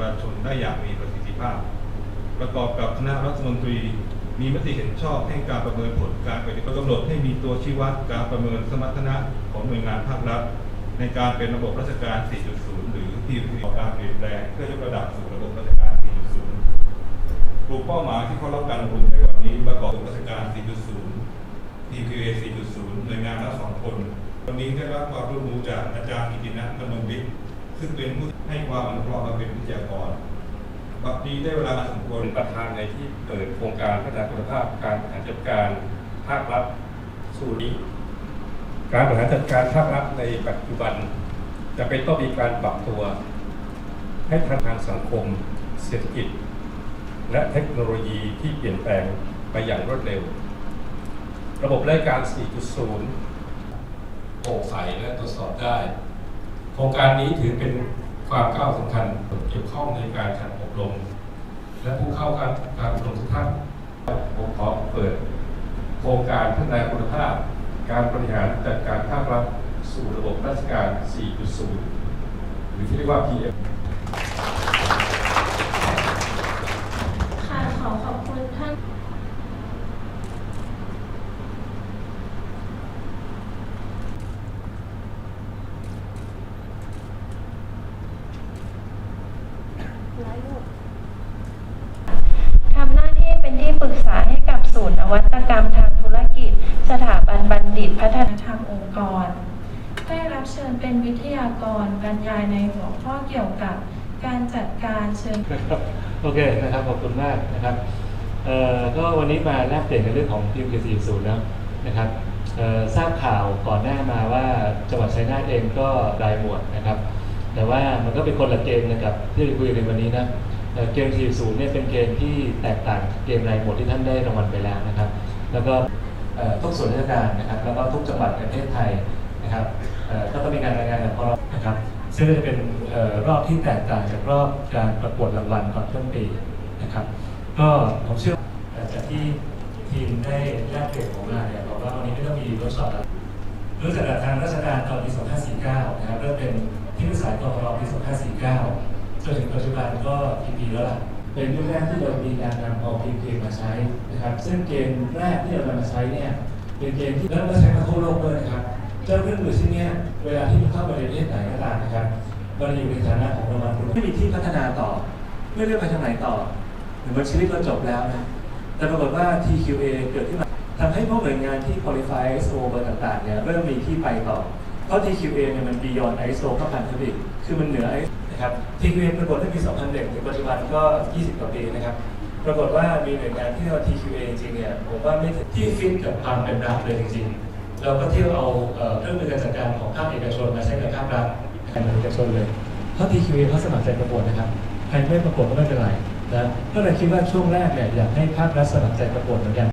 ประชาชนได้อย่างมีประสิทธิภาพ ประกอบกับคณะรัฐมนตรี มีมติเห็นชอบให้การประเมินผลการปฏิบัติกำหนดให้มีตัวชี้วัดการประเมินสมรรถนะของหน่วยงานภาครัฐในการเป็นระบบราชการ 4.0 หรือ PPP ต่อการเปลี่ยนแปลงเพื่อยกระดับสู่ระบบราชการ 4.0 กลุ่มเป้าหมายที่เขารับการลงทุนในวันนี้ประกอบราชการ 4.0 PPA 4.0 หน่วยงานละสองคน วันนี้ได้รับความร่วมมือจากอาจารย์กิตินะพนมวิทย์ ซึ่งเป็นผู้ให้ความอนุเคราะห์มาเป็นวิทยากรบัดนี้ได้เวลาสมควรเป็นประธานในที่เปิดโครงการพัฒนาคุณภาพการบริหารจัดการภาครัฐสู่นี้ การบริหารจัดการภาครัฐในปัจจุบัน จะเป็นต้องมีการปรับตัว ให้ทันทางสังคม เศรษฐกิจ และเทคโนโลยีที่เปลี่ยนแปลงไปอย่างรวดเร็ว ระบบรายการ 4.0โปร่งใสและตรวจสอบได้ ครงการนี้ถือเป็นความก้าวสำคัญเกี่ยวข้องในการจัดอบรม และผู้เข้าการการอบรมทุกท่านผมขอเปิด โครงการพัฒนาคุณภาพ การบริหารจัดการภาครัฐสู่ระบบราชการ 4.0 หรือที่เรียกว่า PM ค่ะขอขอบคุณท่าน ทำหน้าที่เป็นที่ปรึกษาให้กับศูนย์น วัตกรรมทางธุรกิจ สถาบันบัณฑิตพัฒนธรรมองค์กร ได้รับเชิญเป็นวิทยากรบรรยายในหัวข้อเกี่ยวกับการจัดการเชิญครับโอเคนะครับขอบคุณมากนะครับเอ่อก็วันนี้มาแลกเปลี่ยนในเรื่องของทีมเกษีศูนย์แล้วนะครับทราบข่าวก่อนหน้ามาว่าจังหวัดชัยนาทเองก็รายหมวดนะครับ แต่ว่ามันก็เป็นคนละเกมนะครับที่เราคุยกันวันนี้นะ เอ่อเกม 40 เนี่ยเป็นเกมที่แตกต่างเกมรายหมดที่ท่านได้รางวัลไปแล้วนะครับ แล้วก็ทุกส่วนราชการนะครับ แล้วก็ทุกจังหวัดในประเทศไทยนะครับก็ต้องมีการรายงานกับพรนะครับซึ่งจะเป็นรอบที่แตกต่างจากรอบการประกวดรางวัลก่อนต้นปีนะครับ ก็ผมเชื่อจากที่ทีมได้แลกเปลี่ยนของมาเนี่ยบอกว่าวันนี้ไม่ต้องมีเวิร์กช็อปแล้วเริ่มจากทางราชการตอนปี 2549 นะครับเริ่มเป็นที่ปรึกษากพรปี 2549 จนถึงปัจจุบันก็กี่ปีแล้วล่ะ เป็นยุคแรกที่เรามีการนำเอา PK มาใช้นะครับ ซึ่งเกมแรกที่เรานำมาใช้เนี่ยเป็นเกมที่เริ่มมาใช้มาทั่วโลกเลยนะครับ เจ้าเครื่องมือชิ้นนี้เวลาที่มันเข้าไปในประเทศไหนก็ตามนะครับมันอยู่ในฐานะของรางวัลคุณไม่มีที่พัฒนาต่อ ไม่เลือกไปทางไหนต่อหรือว่าชีวิตเราจบแล้วนะ แต่ปรากฏว่า TQA เกิดขึ้นมาทำให้พวกหน่วยงานที่ qualify ISO เบอร์ต่างๆเนี่ยเริ่มมีที่ไปต่อ เพราะ TQA เนี่ยมัน beyond ISO เข้าพันธบิคือมันเหนือ ISO นะครับ TQA ปรากฏตั้งปี 2001 ถึงปัจจุบันก็ 20 กว่าปีนะครับ ปรากฏว่ามีหน่วยงานที่เรียกว่า TQA จริงๆเนี่ยผมว่าไม่ถึงที่ฟิตกับความเป็นรัฐเลยจริงๆ เราก็เที่ยวเอาเครื่องมือการจัดการของภาคเอกชนมาใช้กับภาครัฐการเอกชนเลย เพราะ TQA เขาสมัครใจประกวดนะครับใครไม่ประกวดก็ไม่เป็นไรนะก็เลยคิดว่าช่วงแรกเนี่ยอยากให้ภาครัฐสมัครใจประกวดเหมือนกัน